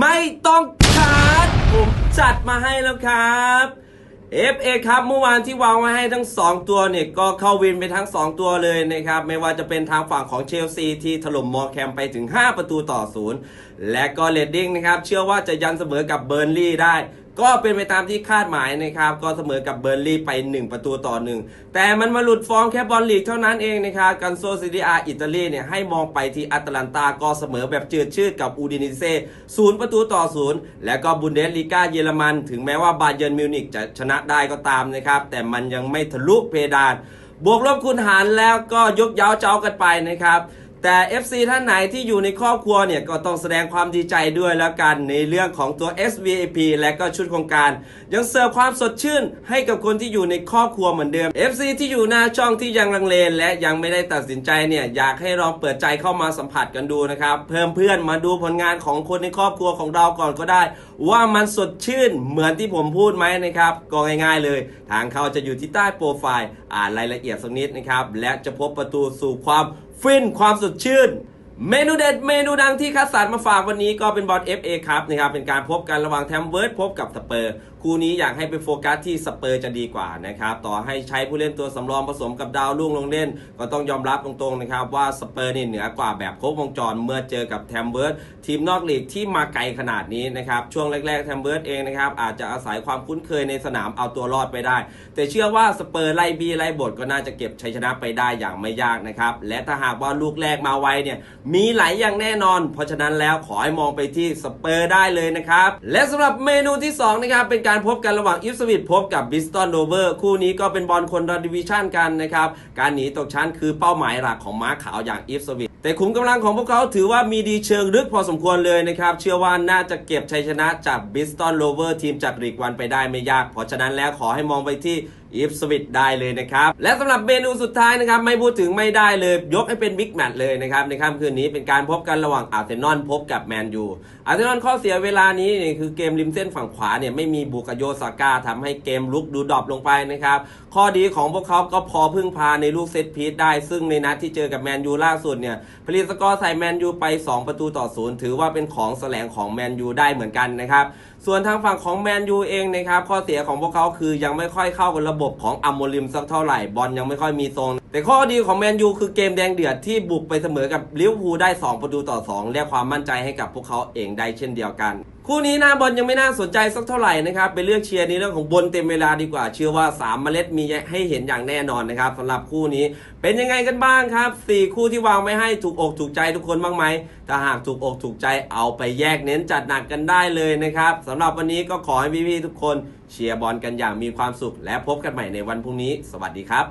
ไม่ต้องคัดผมจัดมาให้แล้วครับ FA ครับเมื่อวานที่วางไว้ให้ทั้ง 2 ตัวเนี่ย ก็เข้าวินไปทั้ง 2 ตัวเลยนะครับ ไม่ว่าจะเป็นทางฝั่งของเชลซีที่ถล่มมอร์แคมไปถึง 5 ประตูต่อศูนย์และก็เลดดิ้งนะครับ เชื่อว่าจะยันเสมอกับเบอร์นลี่ได้ ก็เป็นไปตามที่คาดหมายนะครับ ก็เสมอกับเบอร์ลี่ไป 1 ประตูต่อ 1 แต่มันมาหลุดฟอร์มแค่บอลลีกเท่านั้นเองนะครับกันโซซิดีอาอิตาลีเนี่ยให้มองไปที่อัตแลนตาก็เสมอแบบจืดชืดกับอูดินิเซ่ศูนย์ประตูต่อศูนย์และก็บุนเดสลีกาเยอรมัน ถึงแม้ว่าบาเยิร์นมิวนิกจะชนะได้ก็ตามนะครับ แต่มันยังไม่ทะลุเพดาน บวกลบคูณหารแล้วก็ยกเย้าเจ้ากันไปนะครับ แต่ FC ท่านไหนที่อยู่ในครอบครัวเนี่ย ก็ต้องแสดงความดีใจด้วยแล้วกันในเรื่องของตัว SVAP และก็ชุดโครงการ ยังเสิร์ฟความสดชื่นให้กับคนที่อยู่ในครอบครัวเหมือนเดิม FC ที่อยู่หน้าช่องที่ยังลังเลและยังไม่ได้ตัดสินใจเนี่ยอยากให้ลองเปิดใจเข้ามาสัมผัสกันดูนะครับเพิ่มเพื่อนมาดูผลงานของคนในครอบครัวของเราก่อนก็ได้ ว่ามันสดชื่นเหมือนที่ผมพูดไหมนะครับก็ง่าย ๆ เลย ทางเข้าจะอยู่ที่ใต้โปรไฟล์อ่านรายละเอียดสักนิดนะครับและจะพบประตูสู่ความฟินความสดชื่น เมนูเด็ดเมนูดังที่คัดสรรมาฝากวันนี้ก็เป็นบอล FA ครับนะครับเป็นการพบกันระหว่างแทมเวิร์ดพบกับสเปอร์คู่นี้อยากให้ไปโฟกัสที่สเปอร์จะดีกว่านะครับต่อให้ใช้ผู้เล่นตัวสำรองผสมกับดาวรุ่งลงเล่น ก็ต้องยอมรับตรงๆนะครับว่าสเปอร์นี่เหนือกว่าแบบครบวงจรเมื่อเจอกับแทมเวิร์ดทีมนอกลีกที่มาไกลขนาดนี้นะครับช่วงแรกๆแทมเวิร์ดเองนะครับอาจจะอาศัยความคุ้นเคยในสนามเอาตัวรอดไปได้ แต่เชื่อว่าสเปอร์ไล่บีไล่บทก็น่าจะเก็บชัยชนะไปได้อย่างไม่ยากนะครับและถ้าหากว่าลูกแรกมาไวเนี่ยมีหลายอย่างแน่นอน เพราะฉะนั้นแล้วขอให้มองไปที่สเปอร์ได้เลยนะครับ และสำหรับเมนูที่ 2 นะครับ เป็นการพบกันระหว่างอิฟสวิตพบกับบิสตันโดเวอร์คู่นี้ก็เป็นบอลคนระดิวิชั่นกันนะครับ การหนีตกชั้นคือเป้าหมายหลักของม้าขาวอย่างอิฟสวิต แต่ขุมกำลังของพวกเขาถือว่ามีดีเชิงลึกพอสมควรเลยนะครับ เชื่อว่าน่าจะเก็บชัยชนะจากบิสตันโ o เวอร์ทีมจากลีกวันไปได้ไม่ยาก เพราะฉะนั้นแล้วขอให้มองไปที่อีฟสวิตได้เลยนะครับ และสำหรับเมนูสุดท้ายนะครับ ไม่พูดถึงไม่ได้เลย ยกให้เป็นบิ๊กแมตช์เลยนะครับ ในค่ำคืนนี้เป็นการพบกันระหว่างอาร์เซนอลพบกับแมนยูอาร์เซนอลข้อเสียเวลานี้เนี่ยคือเกมริมเส้นฝั่งขวาเนี่ยไม่มีบุกโยซาก้าทำให้เกมลุกดูดรอปลงไปนะครับ ข้อดีของพวกเขาก็พอพึ่งพาในลูกเซตพีซได้ ซึ่งในนัดที่เจอกับแมนยูล่าสุดเนี่ยผลิตสกอร์ใส่แมนยูไป 2 ประตูต่อศูนย์ถือว่าเป็นของแสลงของแมนยูได้เหมือนกันนะครับ ส่วนทางฝั่งของแมนยูเองนะครับ ข้อเสียของพวกเขาคือยังไม่ค่อยเข้ากับระบบของอัมโมลิมสักเท่าไหร่บอลยังไม่ค่อยมีทรง แต่ข้อดีของแมนยูคือเกมแดงเดือดที่บุกไปเสมอกับลิเวอร์พูลได้ 2 ประตูต่อ 2 เรียกความมั่นใจให้กับพวกเขาเองได้เช่นเดียวกัน คู่นี้หน้าบอลยังไม่น่าสนใจสักเท่าไหร่นะครับไปเลือกเชียร์ในเรื่องของบนเต็มเวลาดีกว่า เชื่อว่า 3 เมล็ดมีให้เห็นอย่างแน่นอนนะครับสำหรับคู่นี้เป็นยังไงกันบ้างครับ 4 คู่ที่วางไม่ให้ถูกอกถูกใจทุกคนบ้างไหมถ้าหากถูกอกถูกใจเอาไปแยกเน้นจัดหนักกันได้เลยนะครับสำหรับวันนี้ก็ขอให้พี่ๆทุกคนเชียร์บอลกันอย่างมีความสุข และพบกันใหม่ในวันพรุ่งนี้ สวัสดีครับ